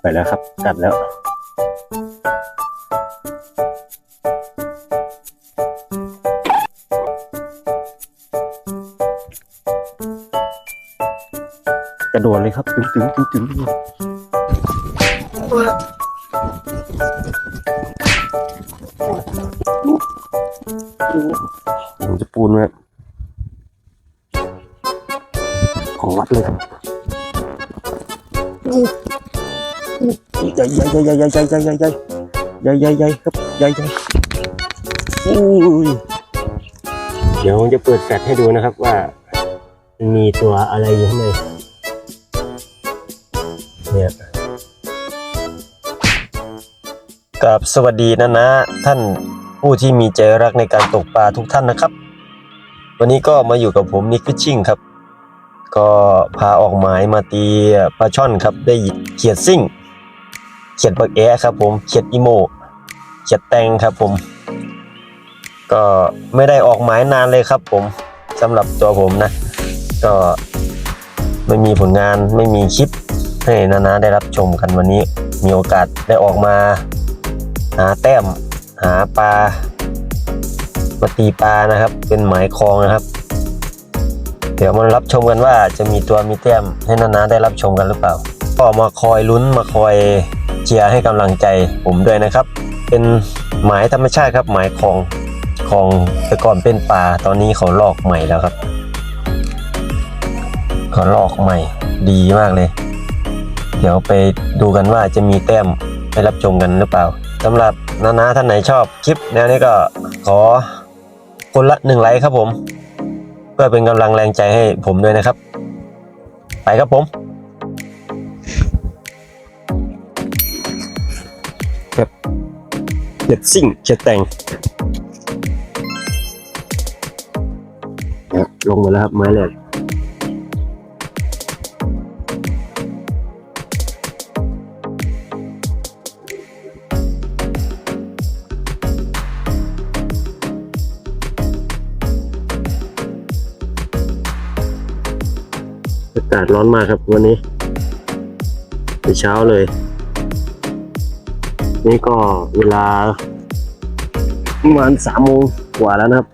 ไปแล้วครับ กัดแล้ว กระโดดเลยครับ ตึงตึงตึงตึงตึงผมจะปูนไว้ ใหญ่ใหญ่ใหญ่ใหญ่ใหญ่ใหญ่ใหญ่ใหญ่ใหญ่ใหญ่ครับใหญ่ใหญ่อุ้ยเดี๋ยวจะเปิดแฟลชให้ดูนะครับว่ามีตัวอะไรอยู่ข้างในเนี่ยกับสวัสดีนะนะท่านผู้ที่มีใจรักในการตกปลาทุกท่านนะครับ วันนี้ก็มาอยู่กับผมนิกฟิชชิ่งครับ ก็พาออกหมายมาตีปลาช่อนครับ ได้เขียดซิ่ง เขียดบักแอะครับผมเขียดอีโมเขียดแตงครับผม ก็ไม่ได้ออกหมายนานเลยครับผมสำหรับตัวผมนะ ก็ไม่มีผลงานไม่มีคลิปให้นานาได้รับชมกันวันนี้มีโอกาสได้ออกมา หาแต้มหาปลามาตีปลานะครับ เป็นหมายคลองนะครับ เดี๋ยวมารับชมกันว่าจะมีตัวมีแต้มให้นานาได้รับชมกันหรือเปล่า ก็มาคอยลุ้นมาคอย เชียร์ให้กำลังใจผมด้วยนะครับ เป็นหมายธรรมชาติครับหมายคลองคลองแต่ก่อนเป็นป่าตอนนี้เขาลอกใหม่แล้วครับเขาลอกใหม่ดีมากเลย เดี๋ยวไปดูกันว่าจะมีแต้มให้รับชมกันหรือเปล่าสำหรับนานาท่านไหนชอบคลิปแนวนี้ก็ขอคนละหนึ่งไลค์ครับผม เพื่อเป็นกำลังแรงใจให้ผมด้วยนะครับ ไปครับผม ครับเด็ดซิ่งเจ็ดแต่งลงมาแล้วครับ ไม้แรกอากาศร้อนมากครับวันนี้ในเช้าเลย นี่ก็เวลาประมาณสามโมงกว่าแล้วนะครับ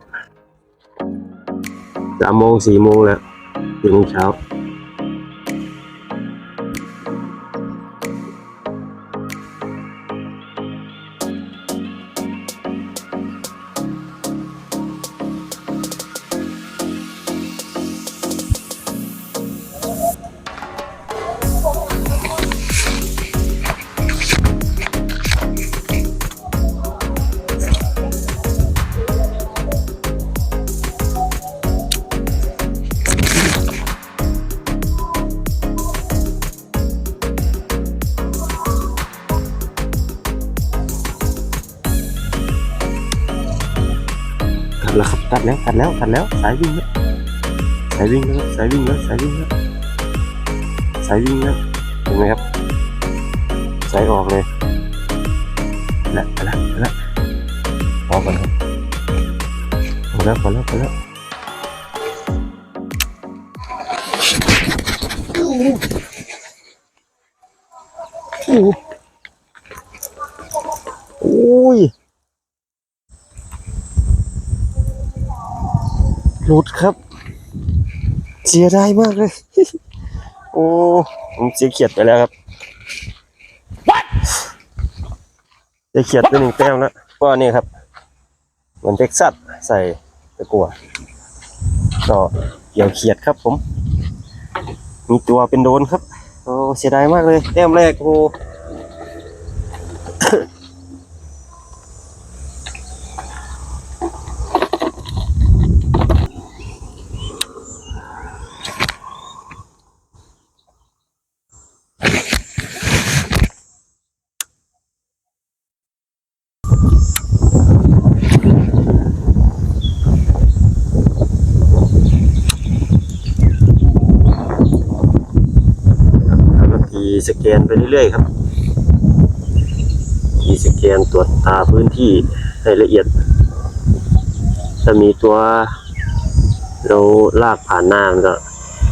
สามโมงสี่โมงแล้วถึงเช้า แล้วครัดแล้วกัดแล้วสายวิ่งแล้วสายวิ่งแล้วสายวิ่งแล้วสายวิ่งแล้วสายวิ่งแล้วเห็นไหมครับสายออกเลยล้วไปแล้วไปแล้วพอก่อนครับพอแล้วพอแล้วพอแล้วโอ้ย หลุดครับ เสียดายมากเลย โอ้ผมเสียเขียดไปแล้วครับเสียเขียดไปหนึ่งแต้มแล้วก็นี่ครับ เหมือนเท็กซัสใส่ตะกัวก็เกี่ยวเขียดครับผม มีตัวเป็นโดนครับ โอ้เสียดายมากเลย แต้มแรกโอ้ สแกนไปเรื่อยๆครับมีสแกนตรวจตาพื้นที่ให้ละเอียดถ้ามีตัวเราลากผ่านหน้ามันก็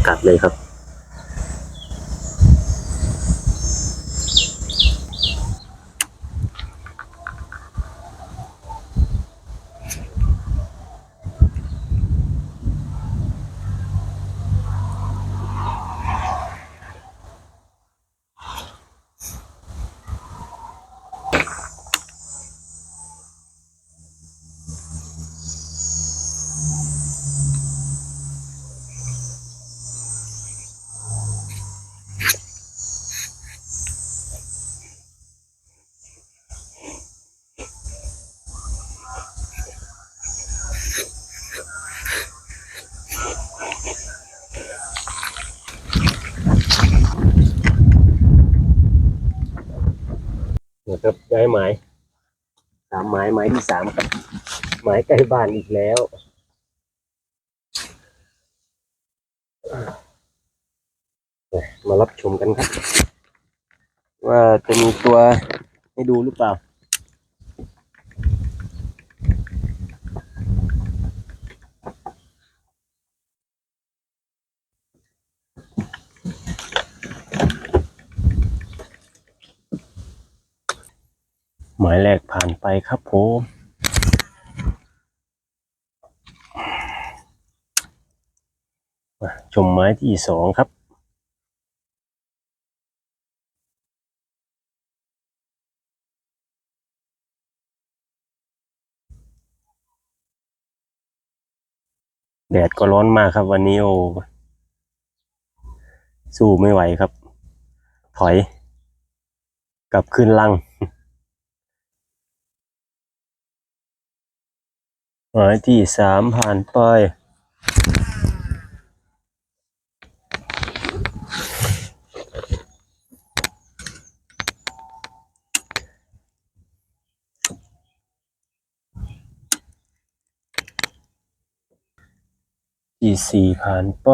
กัดเลยครับ ย้ายหมายสามหมายหมายที่สามครับหมายใกล้บ้านอีกแล้วมารับชมกันครับ ว่าจะมีตัวให้ดูหรือเปล่า หมายแรกผ่านไปครับผมมาชมไม้ที่สองครับ แดดก็ร้อนมากครับวันนี้โอ้สู้ไม่ไหวครับ ถอย กลับขึ้นลัง หมายที่สามผ่านไป ที่สี่ผ่านไป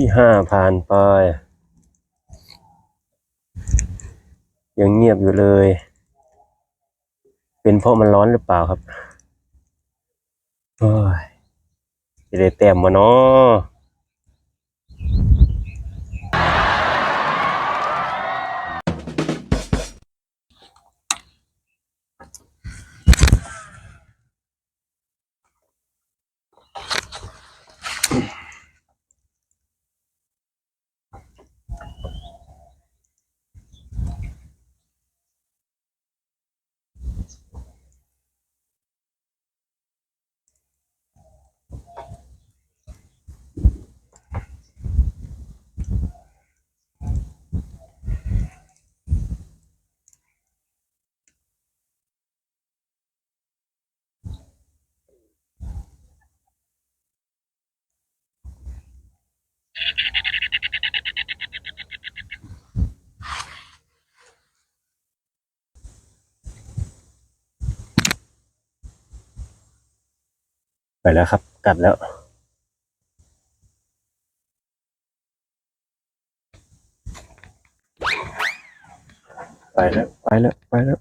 ที่ห้าผ่านไป ยังเงียบอยู่เลย เป็นเพราะมันร้อนหรือเปล่าครับโอ้ยจะได้แต้มมาเนาะ แล้วครับ กัดแล้ว ไปแล้ว ไปแล้ว ไปแล้ว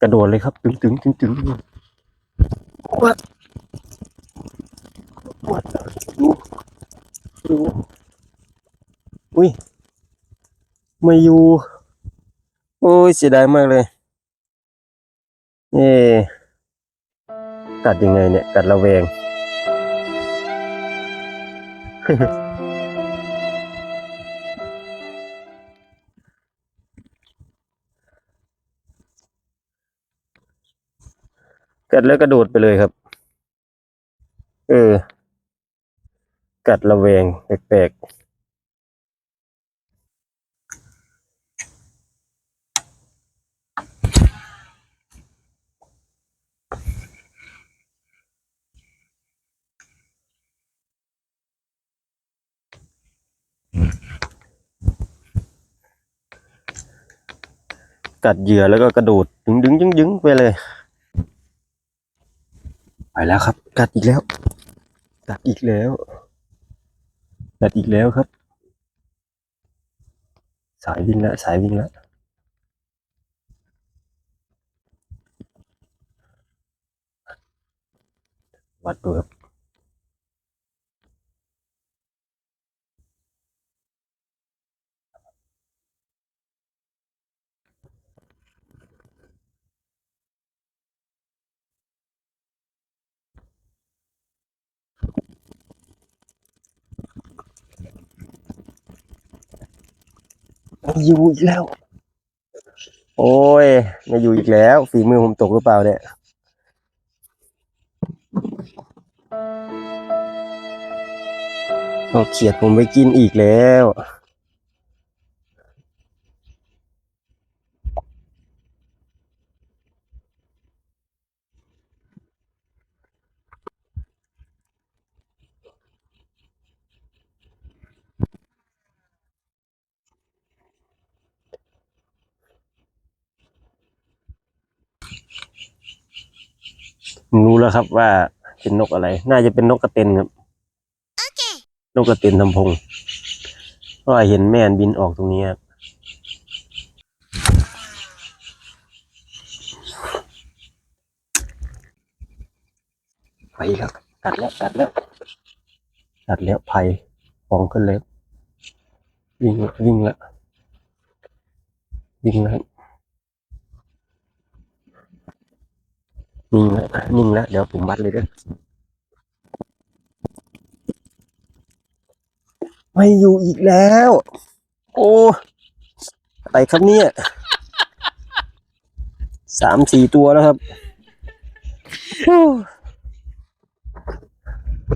กระโดดเลยครับ ตึงตึงตึงตึงวัดวัดดูดูอุ้ย ไม่อยู่ โอ้ย เสียดายมากเลย เอ๊กัดยังไงเนี่ย กัดระแวง กัดแล้วกระโดดไปเลยครับ เออ กัดระแวงแปลกๆ กัดเหยื่อแล้วก็กระโดดดึงดึงยึงยึงไปเลย ไปแล้วครับ กัดอีกแล้ว กัดอีกแล้ว กัดอีกแล้วครับ สายวิ่งแล้วสายวิ่งแล้ววัดดูครับ อยู่อีกแล้ว โอ้ยไมาอยู่อีกแล้ว ฝีมือผมตกหรือเปล่าเนี่ยเอาเขียดผมไปกินอีกแล้ว รู้แล้วครับว่าเป็นนกอะไร น่าจะเป็นนกกระเต็นครับนกกระเต็นทำพงเพราะว่าเห็นแม่นบินออกตรงนี้ครับไปแล้วกัดแล้วกัดแล้วกัดแล้วภัยฟองขึ้นแล้ววิ่งละวิ่งละวิ่งแล้วครับ นิ่งแล้วนิ่งแล้ว เดี๋ยวผมวัดเลยเด้อไม่อยู่อีกแล้ว โอ้อะไรครับเนี่ยสามสี่ตัวแล้วครับ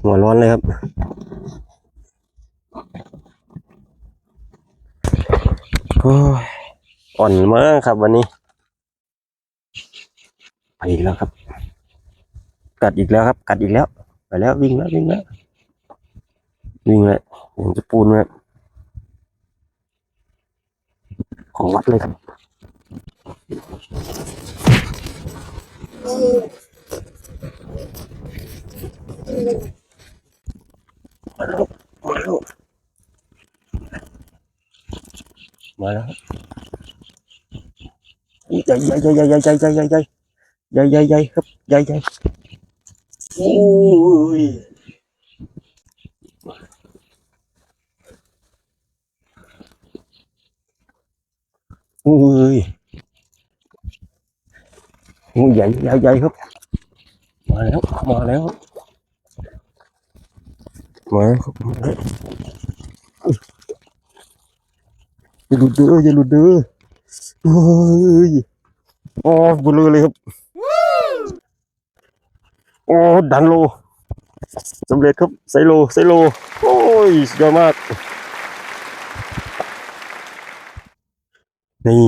หัวร้อนเลยครับ โอ้อ่อนมากครับวันนี้ ไปอีกแล้วครับ กัดอีกแล้วครับ กัดอีกแล้ว ไปแล้ววิ่งแล้ววิ่งแล้ววิ่งแล้วผมจะปูนครับของวัดเลยครับมาแล้วมาแล้วมาแล้วอุ๊ยใหญ่ใหญ่ใหญ่ใหญ่ใหญ่ใหญ่ dây dây dây hấp dây dây ui ui ui dậy dây dây hấp mời léo mời léo mời léo Jalur dulu, jalur dulu. Oi. Oh, bulu lihat. อ้ดันโลสำเร็จครับไซโลไซโล โอ้ยสุดยอดมาก นี่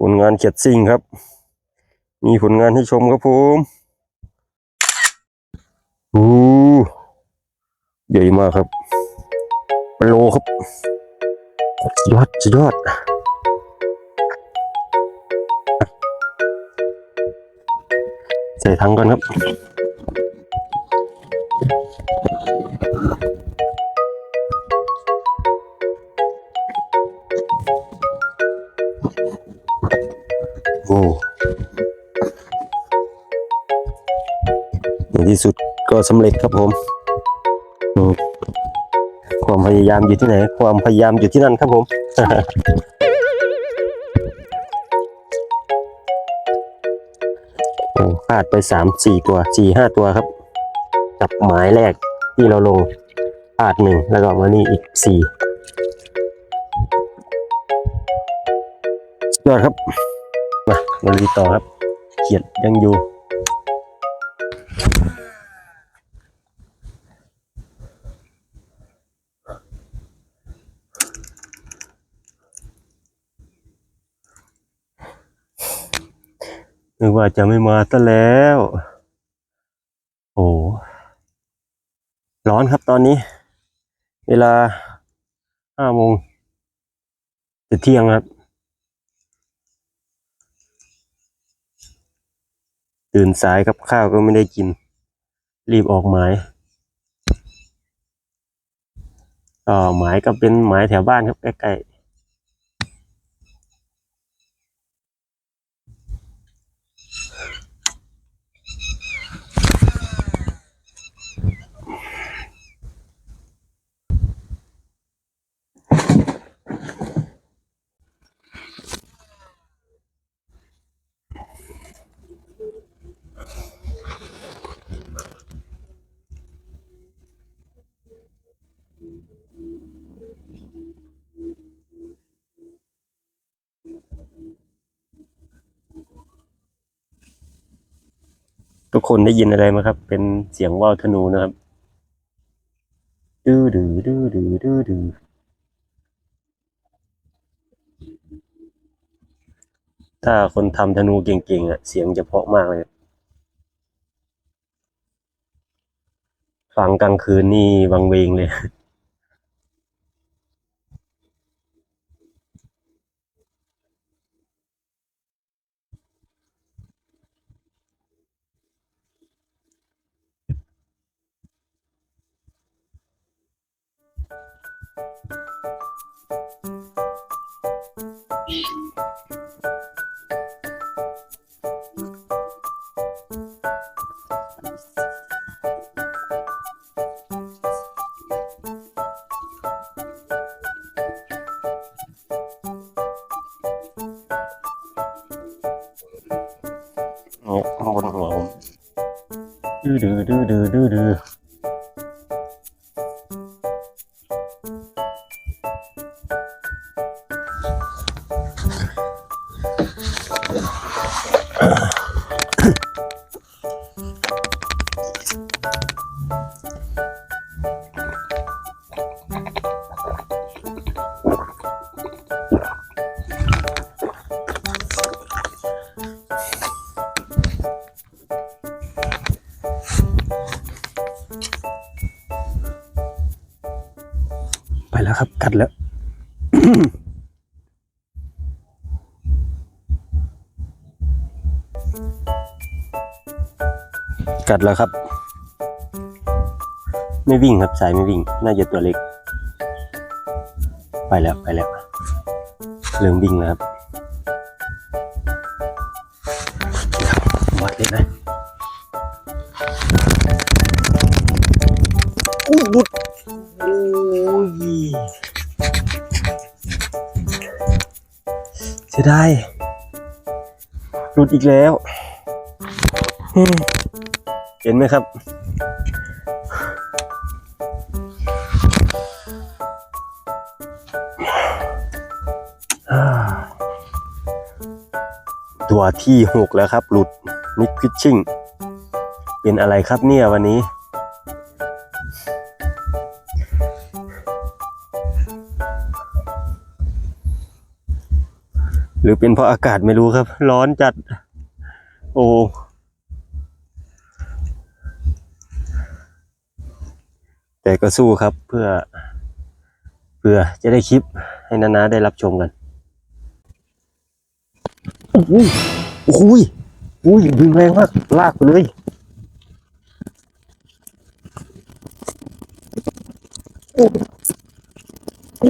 ผลงานเขียดซิ่งครับ มีผลงานให้ชมครับผมโอ้ใหญ่มากครับเป็นโลครับ สุดยอดสุดยอด ส่ถังก่อนครับโอ้ในที่สุดก็สำเร็จครับผมอืมความพยายามอยู่ที่ไหน ความพยายามอยู่ที่นั่นครับผมาดไปสามสี่ตัวสี่ห้าตัวครับ กับหมายแรกที่เราลงพลาดหนึ่งแล้วก็มานี่อีกสี่ยอดครับ มามาลุยต่อครับ เขียดยังอยู่ นึกว่าจะไม่มาซะแล้ว โอ้ร้อนครับตอนนี้ เวลาห้าโมงจะเที่ยงครับ ตื่นสายกับข้าวก็ไม่ได้กิน รีบออกหมายก็หมายก็เป็นหมายแถวบ้านครับใกล้ๆ ทุกคนได้ยินอะไรไหมครับ เป็นเสียงว่าวธนูนะครับ ดื้อดื้อดื้อดื้อดื้อดื้อถ้าคนทำธนูเก่งๆอะ เสียงจะเพราะมากเลย ฟังกลางคืนนี่วังเวงเลย ดื้อดื้อดื้อ ดแล้วครับ ไม่วิ่งครับสายไม่วิ่ง น่าจะตัวเล็ก ไปแล้วไปแล้วเริ่มวิ่งแล้วครับวัดเลยนะอู้บุดโอ้ยเสียดายหลุดอีกแล้วอืม ห็นไหมครับ ตัวที่หกแล้วครับ หลุดนิกพิชชิ่ง เป็นอะไรครับเนี่ยวันนี้ หรือเป็นเพราะอากาศไม่รู้ครับ ร้อนจัด โอ้ แต่ก็สู้ครับเพื่อ เพื่อจะได้คลิปให้นานาได้รับชมกันโอ้โหโอ้โหโอ้ยดึงแรงมากลากไปเลยโอ้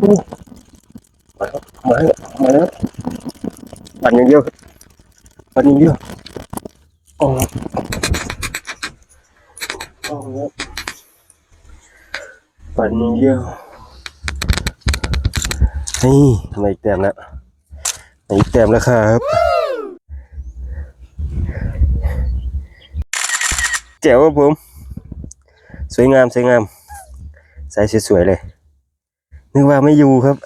โหมาแล้วมาแล้วมาแล้วปั่นอย่างเดียวปั่นอย่างเดียวอ้โอ้โห ปั่นอย่างเดียนี่ทำไมแต้มแล้วอีกแต้มแล้วครับเจ๋วครับผม สวยงามสวยงามใส่สวยๆเลยนึกว่าไม่อยู่ครับ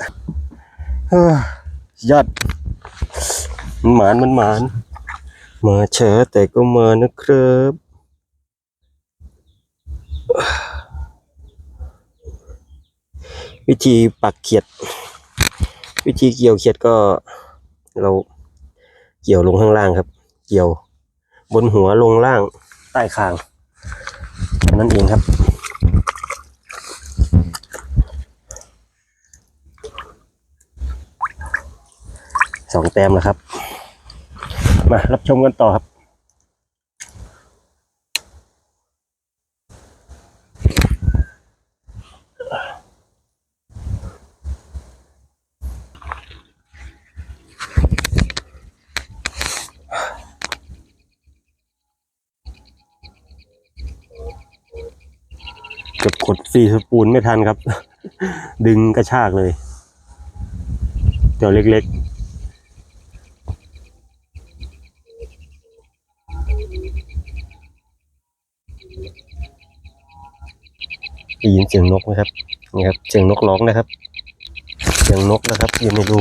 ยอดมันหมานมันหมานมาช้าแต่ก็มานะครับ วิธีปักเขียด วิธีเกี่ยวเขียดก็เราเกี่ยวลงข้างล่างครับ เกี่ยวบนหัวลงล่างใต้คางแค่นั้นเองครับ สองแต้มแล้วครับ มารับชมกันต่อครับ ดสี่สปูนไม่ทันครับ ดึงกระชากเลยตัวเล็กๆได้ยินเสียงนกไหมครับนี่ครับ เสียงนกร้องนะครับ เสียงนกนะครับอยู่ในรู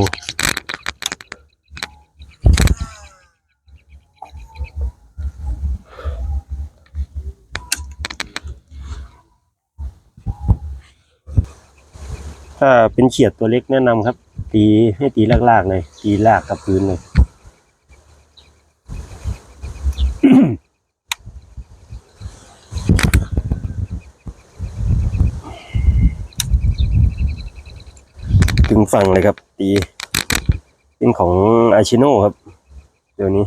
ถ้าเป็นเขียดตัวเล็กแนะนำครับ ตีให้ตีลากๆเลย ตีลากกับพื้นเลยถึงฝั่งเลยครับ ตีเป็นของอาชิโน่ครับ เดี๋ยวนี้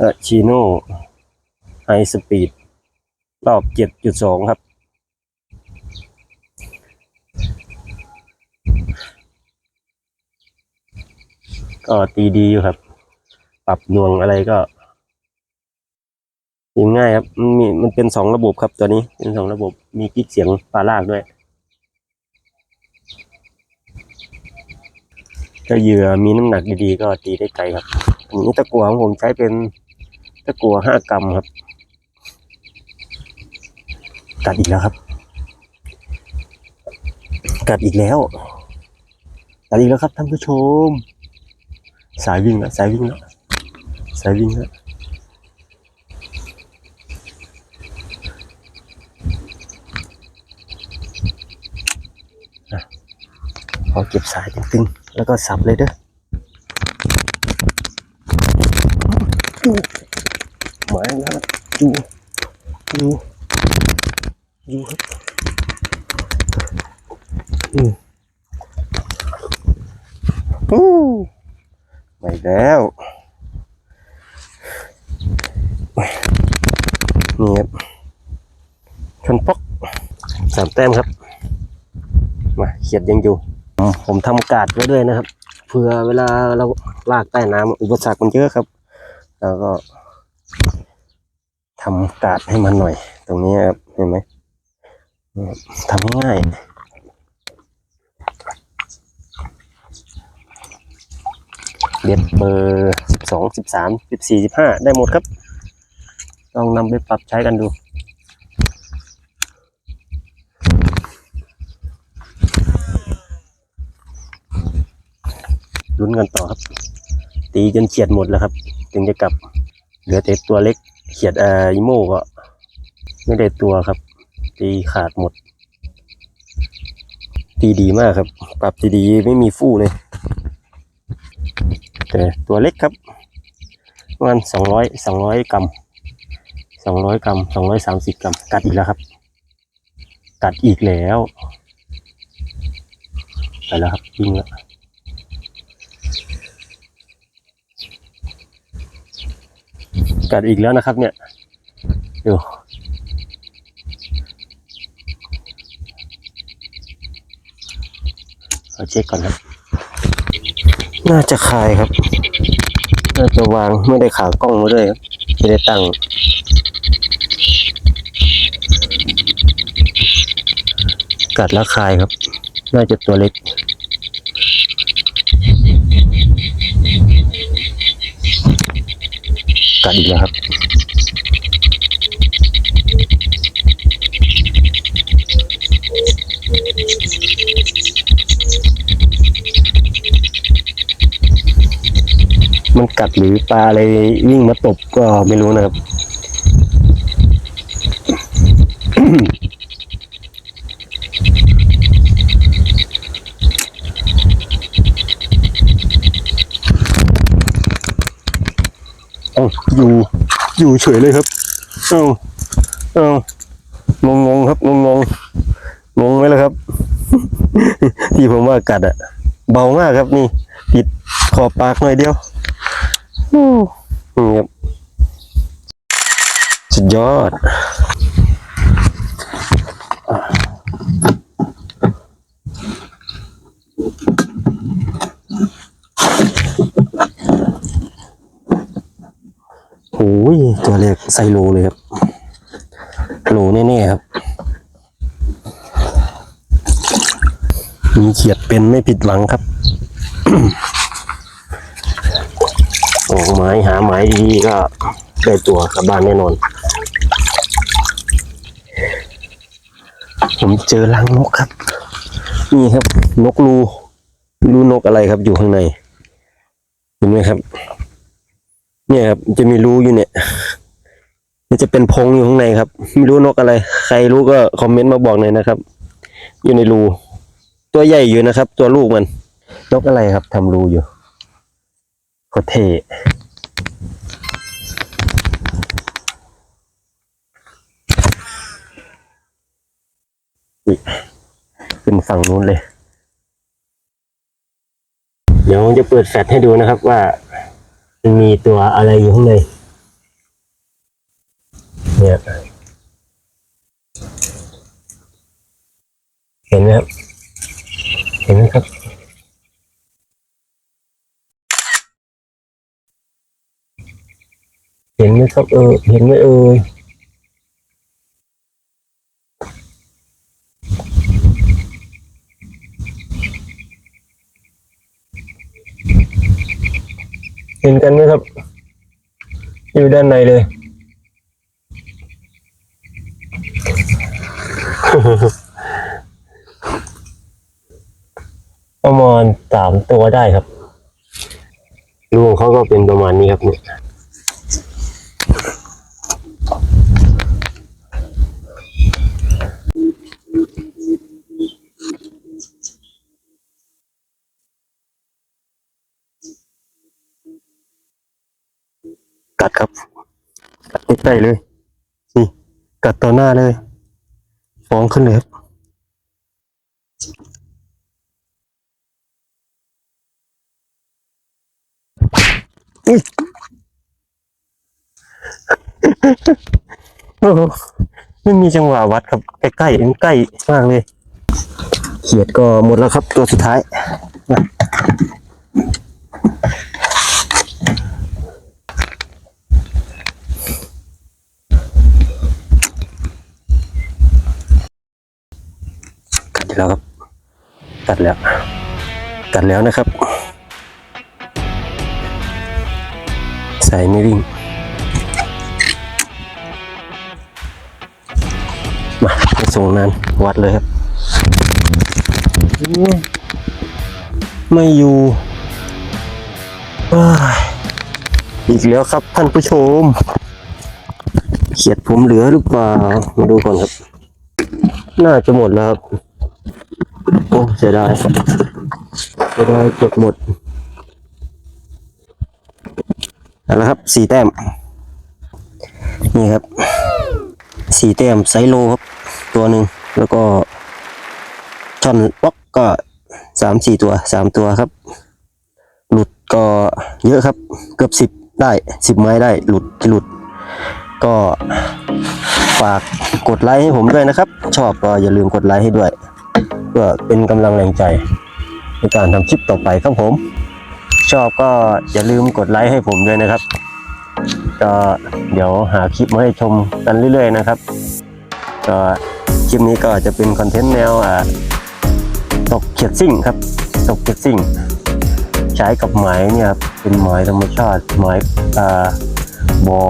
อาชิโน่ไฮสปีดรอบเจ็ดจุดสองครับ ก็ตีดีอยู่ครับ ปรับน่วงอะไรก็ยิงง่ายครับมันมีมันเป็นสองระบบครับตัวนี้เป็นสองระบบมีกิ๊กเสียงปลาลากด้วยถ้าเหยื่อมีน้ำหนักดีๆก็ตีได้ไกลครับอันนี้ตะกัวของผมใช้เป็นตะกัวห้ากรัมครับ กัดอีกแล้วครับ กัดอีกแล้วกัดอีกแล้วครับท่านผู้ชม สายวิ่งล้วสายวิ่งล้วสายวิ่งละขอเก็บสายตึงๆ แล้วก็สับเลยเด้อจูหมายแล้วครับจูจูจูครับอืมอู้ไป แล้วนี่ครับชนปกสามแต้มครับมาเขียดยังอยู่ผมทำกาดไว้ด้วยนะครับเผื่อเวลาเราลากใต้น้ำอุปสรรคมันเยอะครับ แล้วก็ทำกาดให้มันหน่อย ตรงนี้ครับเห็นไหมทำง่าย เบ็ดเบอร์สิบสองสิบสามสิบสี่สิบห้าได้หมดครับ ลองนำไปปรับใช้กันดูลุ้นกันต่อครับ ตีจนเฉียดหมดแล้วครับ ถึงจะกลับ เหลือแต่ตัวเล็กเขียดเอ่ออีโม่ก็ ไม่ได้ตัวครับ ตีขาดหมด ตีดีมากครับ ปรับดีๆไม่มีฟู่เลย แต่ตัวเล็กครับประมาณสองร้อยสองร้อยกรัมสองร้อยกรัมสองร้อยสามสิบกรัมกัดอีกแล้วครับ กัดอีกแล้วไปแล้วครับยิ่งแล้วกัดอีกแล้วนะครับ เนี่ยดูเอาเช็คก่อนครับ น่าจะคายครับ น่าจะวางไม่ได้ขากล้องมาด้วยครับไม่ได้ตั้ง กัดแล้วคายครับ น่าจะตัวเล็ก กัดอีกแล้วครับ มันกัดหรือปลาอะไรวิ่งมาตบก็ไม่รู้นะครับ เอ้าอยู่อยู่เฉยเลยครับ เอ้าเอ้างงงครับงงงงงงไหมล่ะครับ ที่ผมว่ากัดอะเบามากครับนี่ ติดขอบปากหน่อยเดียว อู้นี่ครับสุดยอด โอ้ยตัวเล็กไซโลเลยครับโลแน่ๆครับ มีเขียดเป็นไม่ผิดหวังครับ ออกไม้หาไม้ดีๆก็ได้ตัวกลับบ้านแน่นอน ผมเจอรังนกครับ นี่ครับ นกรูรูนกอะไรครับอยู่ข้างในเห็นไหมครับ เนี่ยครับ จะมีรูอยู่เนี่ยมันจะเป็นพงอยู่ข้างในครับ ไม่รู้นกอะไร ใครรู้ก็คอมเมนต์มาบอกหน่อยนะครับ อยู่ในรู ตัวใหญ่อยู่นะครับ ตัวลูกมัน นกอะไรครับทำรูอยู่ โคตรเท่ยขึ้นฝั่งนู้นเลย เดี๋ยวจะเปิดแฟลชให้ดูนะครับว่ามันมีตัวอะไรอยู่ข้างใน เนี่ยเห็นไหมครับ เห็นไหมครับ ห็นไหมครับเออเห็นไหมเอ่ยเห็นกันไหมครับ อยู่ด้านในเลยประมาณสามตัวได้ครับรูของเขาก็เป็นประมาณนี้ครับเนี่ย กัดครับ กัดใกล้ๆเลย นี่ กัดต่อหน้าเลยฟองขึ้นเลยครับโอ้ไม่มีจังหวะวัดครับ ใกล้ๆใกล้ใกล้มากเลยเขียดก็หมดแล้วครับตัวสุดท้าย แล้วครับกัดแล้วกัดแล้วนะครับใส่ไม่วิ่ง มาไปส่งนานวัดเลยครับ ไม่อยู่อีกแล้วครับท่านผู้ชม เขียดผมเหลือหรือเปล่า มาดูก่อนครับ น่าจะหมดแล้วครับ เสียดายเสียดายเกือบหมดเอาละครับสี่แต้ม นี่ครับสี่แต้มไซโลครับ ตัวหนึ่งแล้วก็ช่อนป๊อกก็สามสี่ตัวสามตัวครับ หลุดก็เยอะครับ เกือบสิบได้สิบไม้ได้หลุดที่หลุด ก็ฝากกดไลค์ให้ผมด้วยนะครับ ชอบก็อย่าลืมกดไลค์ให้ด้วย พื่อเป็นกำลังแรงใจ ในการทำคลิปต่อไปครับผม ชอบก็อย่าลืมกดไลค์ให้ผมด้วยนะครับ ก็เดี๋ยวหาคลิปมาให้ชมกันเรื่อย ๆ นะครับ ก็คลิปนี้ก็จะเป็นคอนเทนต์แนวตกเขียดซิ่งครับตกเขียดซิ่ง ใช้กับไหมเนี่ยครับเป็นไหมธรรมชาติไหมอ่าบอ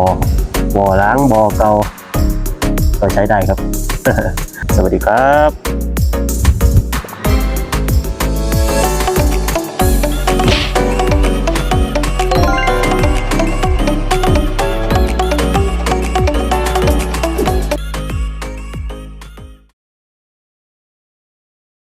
บอล้างบอเกาก็ใช้ได้ครับ สวัสดีครับ